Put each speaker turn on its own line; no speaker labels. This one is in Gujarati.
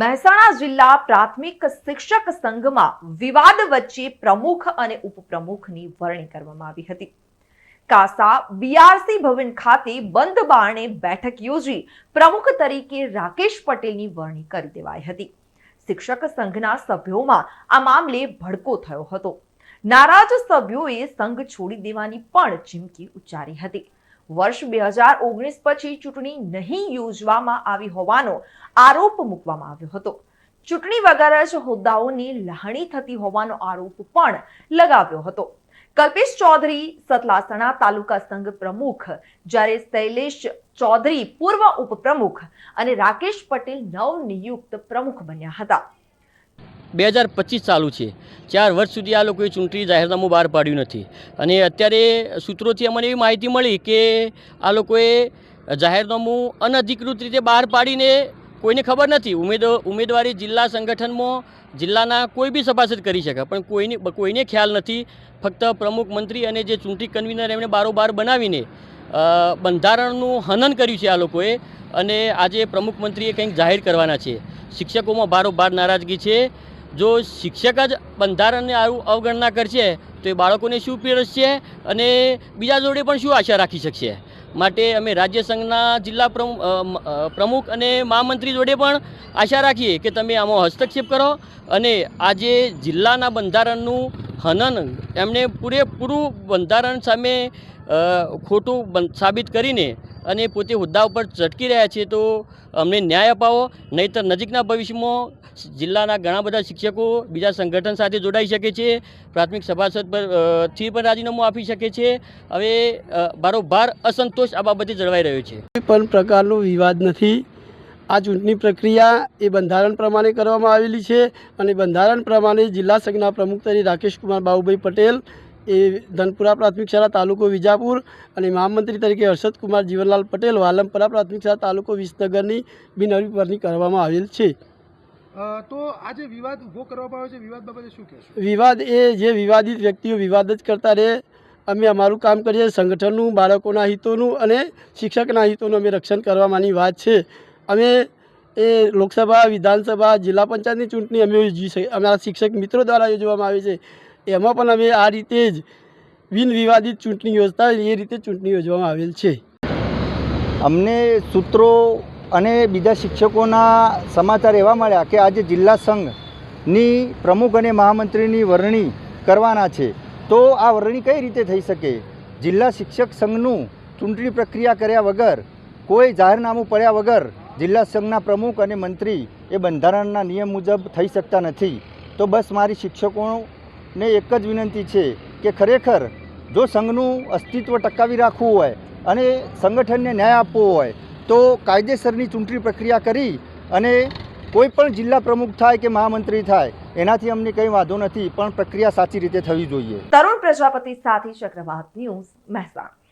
મહેસાણા જિલ્લા પ્રાથમિક શિક્ષક સંઘમાં વિવાદ વચ્ચે પ્રમુખ અને ઉપપ્રમુખની વરણી કરવામાં આવી હતી. કાસા બીઆરસી ભવન ખાતે બંધ બારણે બેઠક યોજી પ્રમુખ તરીકે રાકેશ પટેલની વરણી કરી દેવાઈ હતી. શિક્ષક સંઘના સભ્યોમાં આ મામલે ભડકો થયો હતો. નારાજ સભ્યોએ સંઘ છોડી દેવાની પણ ચીમકી ઉચ્ચારી હતી. વર્ષ બે હજાર ઓગણીસ પછી ચૂંટણી નહીં યોજવામાં આવી હોવાનો આરોપ મૂકવામાં આવ્યો હતો. ચૂંટણી વગર જ હોદ્દાઓની લહાણી થતી હોવાનો આરોપ પણ લગાવ્યો હતો. કલ્પેશ ચૌધરી, સતલાસણા તાલુકા સંઘ પ્રમુખ જ્યારે શૈલેષ ચૌધરી, પૂર્વ ઉપપ્રમુખ અને રાકેશ પટેલ નવનિયુક્ત પ્રમુખ બન્યા હતા.
બે હજાર પચીસ ચાલુ છે. ચાર વર્ષ સુધી આ લોકોએ ચૂંટણી જાહેરનામું બહાર પાડ્યું નથી. અને અત્યારે સૂત્રોથી અમને એવી માહિતી મળી કે આ લોકોએ જાહેરનામું અનધિકૃત રીતે બહાર પાડીને કોઈને ખબર નથી. ઉમેદ ઉમેદવારી જિલ્લા સંગઠનમાં જિલ્લાના કોઈ બી સભાસદ કરી શકે, પણ કોઈને કોઈને ખ્યાલ નથી. ફક્ત પ્રમુખ મંત્રી અને જે ચૂંટણી કન્વીનર એમણે બારોબાર બનાવીને બંધારણનું હનન કર્યું છે આ લોકોએ. અને આજે પ્રમુખ મંત્રીએ કંઈક જાહેર કરવાના છે. શિક્ષકોમાં બારોબાર નારાજગી છે. જો શિક્ષક જ બંધારણને આવું, અવગણના કરશે, તો એ બાળકોને શું પીરસશે અને બીજા જોડે પણ શું આશા રાખી શકશે? માટે અમે રાજ્ય સંઘના જિલ્લા પ્રમુખ અને મહામંત્રી જોડે પણ આશા રાખીએ કે તમે આમાં હસ્તક્ષેપ કરો અને આજે જિલ્લાના બંધારણનું હનન એમણે પૂરેપૂરું બંધારણ સામે ખોટું સાબિત કરીને અને પોતે હોદ્દા ઉપર ચટકી રહ્યા છે તો અમને ન્યાય અપાવો, નહીંતર નજીકના ભવિષ્યમાં જિલ્લાના ઘણા બધા શિક્ષકો બીજા સંગઠન સાથે જોડાઈ શકે છે પ્રાથમિક સભાસદ પર અ, થી પણ રાજીનામું આપી શકે છે. હવે ભારોભાર અસંતોષ આ બાબતે જળવાઈ રહ્યો છે.
કોઈ પણ પ્રકારનો વિવાદ નથી. આ ચૂંટણી પ્રક્રિયા એ બંધારણ પ્રમાણે કરવામાં આવેલી છે અને બંધારણ પ્રમાણે જિલ્લા સંઘના પ્રમુખ તરીકે રાકેશ કુમાર બાબુભાઈ પટેલ એ ધનપુરા પ્રાથમિક શાળા તાલુકો વિજાપુર અને મહામંત્રી તરીકે હર્ષદકુમાર જીવનલાલ પટેલ વાલમપરા પ્રાથમિક શાળા તાલુકો વિસનગરની બિનહરીફ વરણી કરવામાં આવેલ છે.
તો આ જે વિવાદ ઊભો કરવામાં આવ્યો છે. વિવાદ બાબતે શું કહેશો?
વિવાદ એ જે વિવાદિત વ્યક્તિઓ વિવાદ જ કરતા રહે અમે અમારું કામ કરીએ સંગઠનનું બાળકોના હિતોનું અને શિક્ષકના હિતોનું અમે રક્ષણ કરવામાંની વાત છે. અમે એ લોકસભા વિધાનસભા જિલ્લા પંચાયતની ચૂંટણી અમે યોજી છે. અમારા શિક્ષક મિત્રો દ્વારા યોજવામાં આવે છે. એમાં પણ અમે આ રીતે જ બિન વિવાદિત ચૂંટણી યોજતા એ રીતે ચૂંટણી યોજવામાં આવેલ છે.
અમને સૂત્રો અને બીજા શિક્ષકોના સમાચાર એવા મળ્યા કે આજે જિલ્લા સંઘની પ્રમુખ અને મહામંત્રીની વરણી કરવાના છે. તો આ વરણી કઈ રીતે થઈ શકે? જિલ્લા શિક્ષક સંઘનું ચૂંટણી પ્રક્રિયા કર્યા વગર, કોઈ જાહેરનામું પડ્યા વગર જિલ્લા સંઘના પ્રમુખ અને મંત્રી એ બંધારણના નિયમ મુજબ થઈ શકતા નથી. તો બસ મારી શિક્ષકોને એક જ વિનંતી છે કે ખરેખર જો સંઘનું અસ્તિત્વ ટકાવી રાખવું હોય અને સંગઠનને ન્યાય આપવો હોય તો કાયદેસરની ચૂંટણી પ્રક્રિયા કરી અને કોઈ પણ જિલ્લા પ્રમુખ થાય કે મહામંત્રી થાય, એનાથી અમને કંઈ વાંધો નથી, પણ પ્રક્રિયા સાચી રીતે થવી જોઈએ.
તરુણ પ્રજાપતિ સાથે ચક્રવાત ન્યૂઝ મહેસાણા.